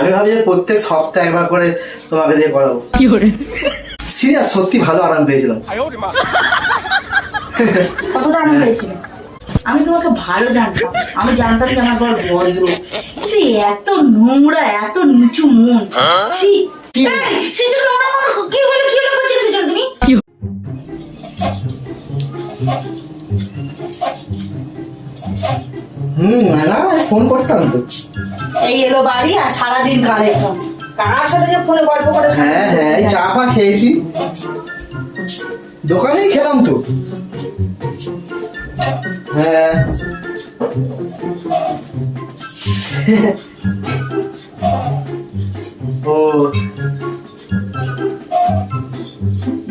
আমি ভাবি যে প্রত্যেক সপ্তাহে একবার করে তোমাকে দিয়ে করাবো। কি করে? সিরিয়াস সত্যি ভালো আরাম পেয়েছিলাম। কতটা আনন্দ হয়েছিল আমি তোমাকে ভালো জানতাম। আমি জানতাম যে আমার বড় এত নোংরা এত নিচু মন। ছি। কি? এই, সে তো নোংরা মন, কি বলে কি হলো করছ কিসের তুমি? হুম না না ফোন করতাম তো। এই এলো বাড়ি আর সারাদিন কারে ফোন কার সাথে যে ফোনে গল্প করে হ্যাঁ হ্যাঁ এই চা পা খেয়েছি। দোকানেই খেলাম তো। হ্যাঁ। ও।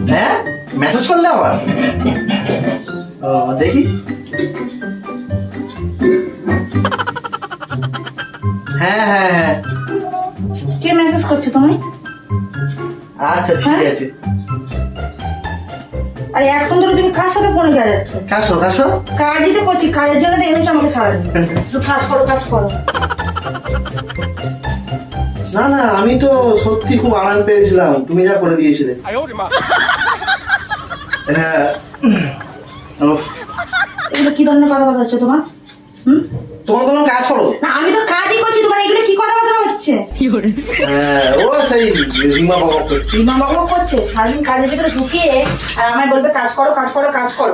হ্যাঁ? মেসেজ করলে আবার? ও দেখি। হ্যাঁ হ্যাঁ হ্যাঁ। কে মেসেজ করছ তুমি? আচ্ছা ঠিক হ্যাঁ? আছে। আর এখন ধরে তুমি কার সাথে ফোনে যাচ্ছ? কাশো কাশো। কাজই তো করছি কাজের জন্য তো এনেছো আমাকে সারাদিন শুধু কাজ করো কাজ করো। না না আমি তো সত্যি খুব আরাম পেয়েছিলাম। তুমি যা করে দিয়েছিলে। হ্যাঁ। এগুলো কি ধরনের কথাবার্তা হচ্ছে তোমার? হুম? তোমার কোনো কাজ করো? না আমি তো কাজই করছি তোমার এগুলো কি করছে? হ্যাঁ, ও সেই রিমা করছে। রিমা করছে? সারাদিন কাজের ভিতরে ঢুকিয়ে আর আমায় বলবে কাজ করো কাজ করো কাজ করো।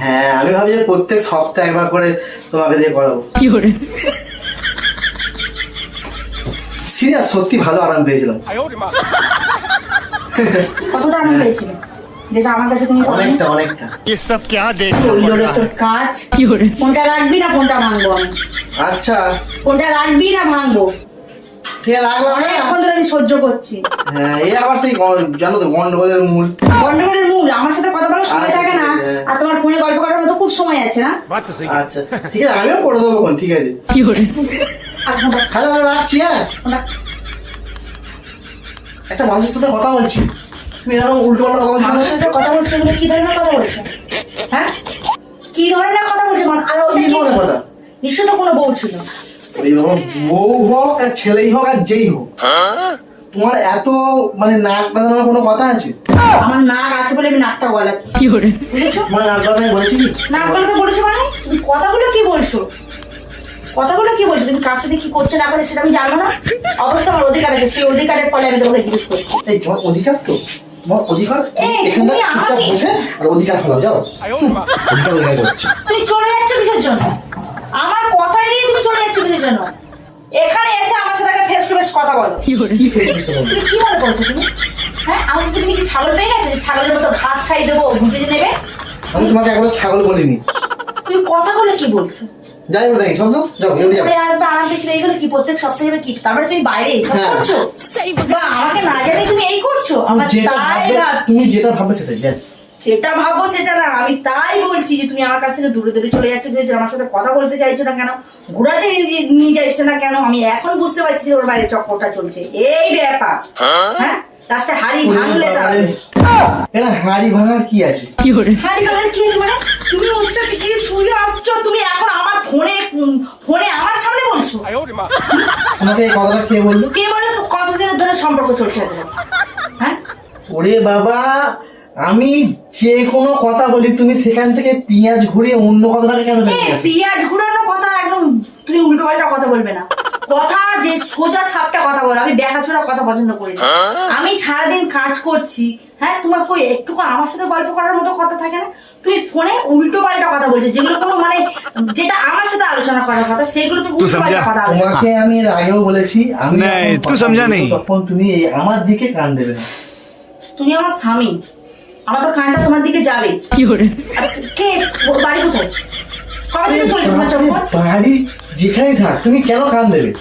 হ্যাঁ আমি প্রত্যেক সপ্তাহে একবার করে তোমাকে দিয়ে কি করে? সিরিয়াস সত্যি ভালো আরাম পেয়েছিলাম। কতটা আরাম পেয়েছিলাম যেটা আমার কাছে তুমি অনেকটা অনেকটা। কাজ। কি করে? ফোনটা রাখবি না? ফোনটা মানবো আমি। আচ্ছা। কোনটা রাখবি না ভাঙবো? ঠিক রাখলাম না হ্যাঁ। এখন ধরে আমি সহ্য করছি। হ্যাঁ এই আবার সেই জানো তো গন্ডগোলের মূল। গন্ডগোলের মূল আমার সাথে কথা বলার সময় আচ্ছা, থাকে না হ্যাঁ। আর তোমার ফোনে গল্প করার মতো খুব সময় আছে হ্যাঁ? না আচ্ছা, ঠিক আছে আমিও করে দেবো ঠিক আছে। কি করে? হ্যালো রাখছি হ্যাঁ? একটা মানুষের সাথে কথা বলছি। তুমি এরকম উল্টো পাল্টা কথা সাথে কথা বলছো কি ধরনের কথা বলছো? হ্যাঁ? কি ধরনের কথা বলছো? আর ওটা কথা? নিশ্চয় তো কোনো বউ ছিল। ওই বাবা, বউ হোক আর ছেলেই হোক আর যেই হোক। তোমার এত মানে নাক বাঁধানোর কোনো কথা আছে? আমার নাক আছে বলে আমি নাকটা গলাচ্ছি। বুঝেছ? তোমার নাক বাঁধানো বলেছি কি? নাক গলাতে বলেছ মানে? তুমি কথাগুলো কি বলছো? কথাগুলো কি বলছো? তুমি কার সাথে কি করছ না করছ সেটা আমি জানব না। অবশ্যই আমার অধিকার আছে সেই অধিকারের ফলে আমি তোমাকে জিজ্ঞেস করছি। এই তোমার অধিকার তো? তোমার অধিকার? এখানটা চুপচাপ বসে আর অধিকার ফেলাও যাও। অধিকার অধিকার করছে। তুমি চলে যাচ্ছ কিসের জন্য? নিয়ে তুমি চলে যাচ্ছ কিসের জন্য। এখানে এসে আমার সাথে ফেস টু ফেস কথা বলো। কি ফেসবুক তুমি কি মনে করছ তুমি? হ্যাঁ আমাকে তুমি কি ছাগল পেয়ে গেছো? যে ছাগলের মতো ঘাস খাই দেবো বুঝে নেবে? আমি তোমাকে একবার ছাগল বলিনি। তুমি কথাগুলো কি বলছো? যাই হোক দেখি শব্দ যাও এখানে যাও। আসবে আরাম পেয়েছিল এইগুলো কি প্রত্যেক সপ্তাহে যাবে কি? তারপরে তুমি বাইরে এইসব হ্যাঁ। করছ? বা আমাকে না জানি তুমি এই করছ? আমার যেটা তাই তুমি যেটা ভাববে সেটাই ব্যাস। যেটা ভাবো সেটা না। আমি তাই বলছি যে তুমি আমার কাছ থেকে দূরে দূরে চলে যাচ্ছ যে আমার সাথে কথা বলতে চাইছো না কেন ঘোরাতে নিয়ে- যাচ্ছ না কেন আমি এখন বুঝতে পারছি যে ওর বাইরে চক্করটা চলছে। এই ব্যাপার। হ্যাঁ? লাস্টে হাড়ি ভাঙলে এটা হাড়ি ভাঙার কি আছে? হাড়ি ভাঙার কি আছে মানে? তুমি উচ্চ কি শুয়ে আসছো তুমি এখন আমার ফোনে ফোনে আমার সামনে বলছো? তোমাকে এই কথাটা কে বলল? কে বলে কতদিনের ধরে সম্পর্ক চলছে হ্যাঁ? ওরে বাবা! আমি যে কোনো কথা বলি তুমি সেখান থেকে পেঁয়াজ ঘুরিয়ে অন্য কথাটাকে কেন পেঁয়াজ ঘুরানোর কথা একদম তুমি উল্টো পাল্টা কথা বলবে না। কথা যে সোজা সাপটা কথা বলো আমি ব্যাকাচোরা কথা পছন্দ করি না। আমি সারাদিন কাজ করছি হ্যাঁ তোমার কই একটুকু আমার সাথে গল্প করার মতো কথা থাকে না? তুমি ফোনে উল্টো পাল্টা কথা বলছো যেগুলো কোনো মানে যেটা আমার সাথে আলোচনা করার কথা সেগুলো তুমি উল্টো পাল্টা কথা তোমাকে আমি এর আগেও বলেছি আমি তুই সমঝা নেই। তখন তুমি আমার দিকে কান দেবে না। তুমি আমার স্বামী। আমার তো কানটা তোমার দিকে যাবে। আর কে? বাড়ি কোথায়? কবে থেকে চলছে তোমার চক্কর বাড়ি যেখানেই থাক তুমি কেন কান দেবে?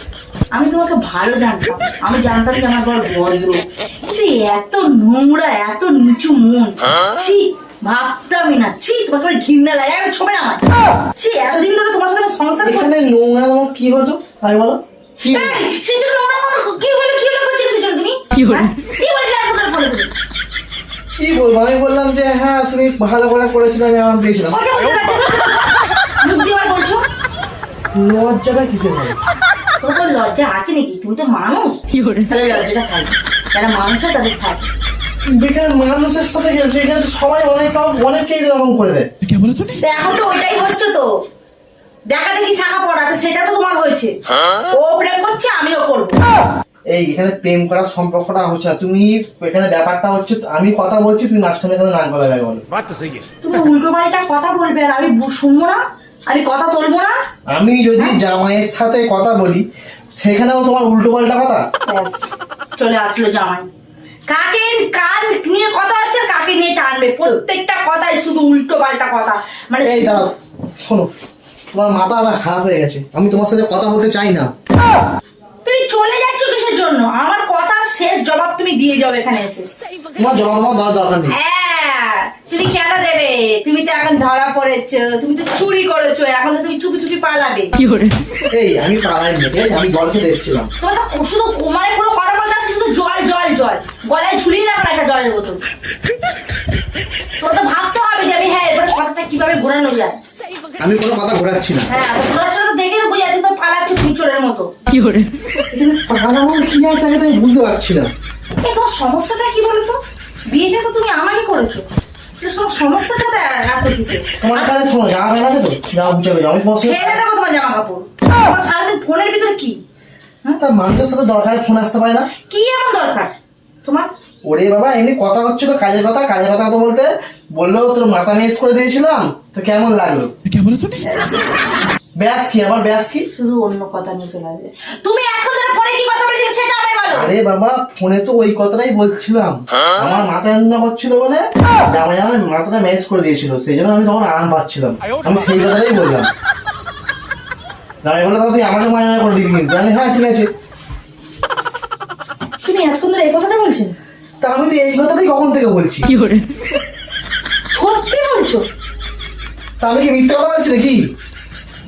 আমি তোমাকে ভালো জানতাম। আমি জানতাম যে আমার বড় ভদ্র। কিন্তু এত নোংরা এত নিচু মন। ছি ভাবতামই না। ছি তোমাকে আমার ঘৃণা লাগে। ছবে না আমার ছি এতদিন ধরে তোমার সাথে সংসার এখানে করছি। নোংরা তোমার কি হতো তাই বলো। কি? নোংরা মন- কি বলে কি সেজন্য তুমি? হ্যাঁ? কি বলছিলে এখন তার ফোনে তুমি? কি বলব? আমি বললাম যে হ্যাঁ তুমি ভালো করে করেছিলে আমি আমার দিয়েছিলাম লজ্জাটা কিসের হবে তোমার লজ্জা আছে নাকি? তুমি তো মানুষ। তাহলে লজ্জাটা যারা মানুষ হয় তাদের বেকার মানুষের সাথে গেছে এখানে তো সবাই অনেক অনেকেই এরকম করে দেয়। তো এখন তো ওইটাই হচ্ছে তো। দেখা দেখি শাখা পড়া তো সেটা তো তোমার হয়েছে। ও প্রেম করছে আমিও করব। এই এখানে প্রেম করার সম্পর্কটা হচ্ছে না। তুমি এখানে ব্যাপারটা হচ্ছে আমি কথা বলছি তুমি মাঝখানে এখানে নাক গলা যাবে তুমি উল্টো পাল্টা কথা বলবে আর আমি শুনব না আমি কথা তুলবো না। আমি যদি হ্যাঁ? জামাইয়ের সাথে কথা বলি সেখানেও তোমার উল্টো পাল্টা কথা? চলে আসলো জামাই। কাকে কার নিয়ে কথা হচ্ছে কাকে নিয়ে টানবে? প্রত্যেকটা কথাই শুধু উল্টো পাল্টা কথা। মানে এই দাও শোনো তোমার মাথা আমার খারাপ হয়ে গেছে। আমি তোমার সাথে কথা বলতে চাই না। তুই চলে জন্য। আমার কথার শেষ জবাব তুমি দিয়ে যাবে এখানে এসে। তোমার জবাব আমার দেওয়ার দরকার নেই। হ্যাঁ তুমি কেন দেবে। তুমি তো এখন ধরা পড়েছো তুমি তো চুরি করেছ এখন তো তুমি চুপি চুপি পালাবে। এই আমি পালাই না আমি জল খেতে এসেছিলাম। তোমার তো শুধু মানে কোনো কথা বলতে আসছে শুধু জল জল জল। গলায় ঝুলিয়ে রাখো না একটা জলের বোতল। তোমার তো ভাবতে হবে যে আমি হ্যাঁ এবারে কথাটা কীভাবে ঘোরানো যায়। আমি কোনো কথা ঘোরাচ্ছি না। হ্যাঁ ঘোরাচ্ছ চোরের মতো। এখানে পালানোর কি আছে আমি তো বুঝতে পারছি না। এই তোমার সমস্যাটা কি বলো তো? বিয়েটা তো তুমি আমাকে করেছ। সমস্যাটা এত তোমার এখানে শোনো জামা তো? জামা বুঝাবে আমি তোমার ফেলে দেবো তোমার জামা কাপড়। তোমার সারাদিন ফোনের ভিতরে কি? তা মানুষের সাথে দরকারে ফোন আসতে পারে না। কি এমন দরকার? তোমার ওরে বাবা এমনি কথা হচ্ছিল কাজের কথা কাজের কথা তো বলতে। বলল তোর মাথা মেজ করে দিয়েছিলাম তো কেমন লাগল? ব্যাস কি আমার ব্যাস কি? শুধু অন্য কথা নিয়ে চলে আসবে। তুমি এখন ধরে ফোনে কি কথা বলেছিলে সেটা আমায় বলো। আরে বাবা ফোনে তো ওই কথাটাই বলছিলাম। আমার মাথা যন্ত্রণা করছিল বলে জামাই আমার মাথাটা ম্যাচ করে দিয়েছিল সেই জন্য আমি তখন আরাম পাচ্ছিলাম। আমি সেই কথাটাই বললাম। জামাই বলে তুই আমাকে মায়া মায়া করে দিবি কিন্তু। আমি হ্যাঁ ঠিক আছে। তুমি এতক্ষণ ধরে এই কথাটা বলছেন তা আমি তো এই কথাটাই কখন থেকে বলছি? সত্যি বলছো? তা আমি কি মিথ্যা কথা বলছি নাকি?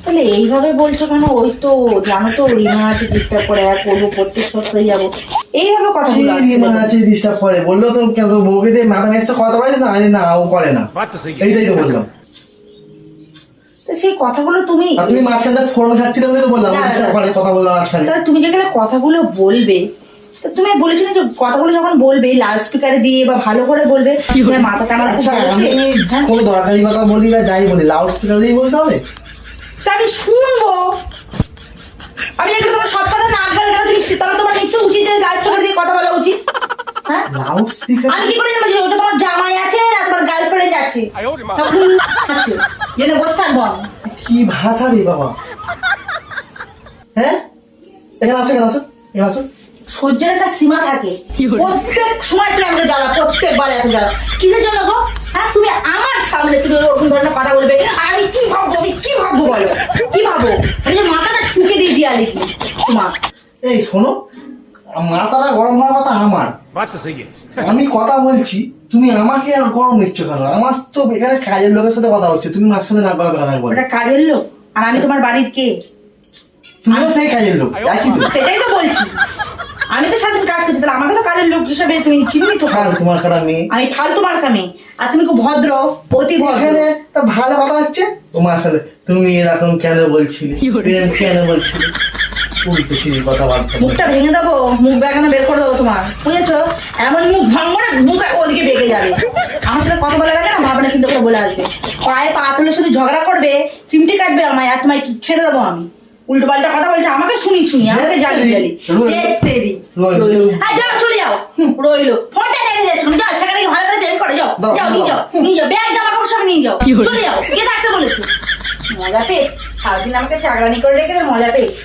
তাহলে এইভাবে বলছো কেন? ওই তো জানো তো রিমা আছে ডিস্টার্ব করে আর করব পড়তে সত্যি যাব। এইভাবে কথা রিমা আছে ডিস্টার্ব করে। বলল তো কেন বউকে দিয়ে মাথা মেসটা কথা বলে না? না ও করে না। এইটাই তো বললাম। সেই কথাগুলো তুমি তুমি মাঝখানে ফোন ঘাটছিলে বলে তো বললাম ডিস্টার্ব করে কথা বললাম মাঝখানে। তুমি যেখানে কথাগুলো বলবে তুমি বলেছিলে যে কথাগুলো যখন বলবে লাউড স্পিকারে দিয়ে বা ভালো করে বলবে মানে মাথা টানা আচ্ছা, কোনো হ্যাঁ? দরকারি কথা বলি বা যাই বলি লাউড স্পিকার দিয়ে বলতে হবে? তা আমি শুনব। আমি একটু তোমার সব কথা না বলে গেলে তুমি তাহলে তোমার নিশ্চয় উচিত যে লাউড স্পিকার দিয়ে কথা বলা উচিত। হ্যাঁ? লাউড স্পিকার আমি কি করে জানব যে ওটা তোমার জামাই আছে না তোমার গার্লফ্রেন্ড আছে? আছে জেনে বসে থাকব কি ভাষা রে বাবা। হ্যাঁ? এখানে আসো এখানে আসো এখানে আসো। সহ্যের একটা সীমা থাকে। প্রত্যেক সময় তুমি আমাকে জ্বালা প্রত্যেকবার এত জ্বালা কিসের জন্য গো? হ্যাঁ? তুমি আমার তাহলে তুমি ওরকম ধরনের কথা বলবে। আর আমি কি ভাববো আমি কি ভাববো বলো? কি ভাবো আমি মাথাটা ঠুকে দিয়ে দিয়ে আলি। মা। এই শোনো মাথাটা গরম হওয়ার কথা আমার। আমি কথা বলছি তুমি আমাকে আর গরম নিচ্ছ কেন? আমার তো এখানে কাজের লোকের সাথে কথা হচ্ছে তুমি মাঝখানে না গলার কথা বলো এটা কাজের লোক? আর আমি তোমার বাড়ির কে? তুমিও সেই কাজের লোক একই তো। সেটাই তো বলছি। আমি তো সারাদিন কাজ করছি তাহলে আমাকে তো কাজের লোক হিসাবে তুমি চিনি তো? তোমার কাটা মেয়ে? আমি ফালতু মার্কা মেয়ে। আর তুমি খুব ভদ্র অতি ভদ্র ভালো কথা হচ্ছে। ও মাঝখানে তুমি এরকম কেন বলছিলে? প্রেম কেন বলছিলে? মুখটা ভেঙে দেবো মুখ বেগানো বের করে দেবো তোমার। বুঝেছ? এমন মুখ ভাঙবো না মুখ ওদিকে বেঁকে যাবে। আমার সাথে কথা না ভাবনা চিন্তা করে বলে আসবে। পায়ে পা তুলে শুধু ঝগড়া করবে চিমটি কাটবে আমায় আর তোমায় কি ছেড়ে দেবো আমি? উল্টো পাল্টা কথা বলছে আমাকে শুনি শুনি আমাকে জানি জানি। দেখতেরি হ্যাঁ যাও চলে যাও। রইল। ফোনটা রেখে যাচ্ছ যাও সেখানে ভালো করে বের করে যাও। যাও নিয়ে যাও নিয়ে যাও। ব্যাগ জামা কাপড় সব নিয়ে যাও। চলে যাও। গিয়ে থাকতে বলেছ। মজা পেয়েছি। সারাদিন আমাকে চাকরানি করে রেখে মজা পেয়েছি।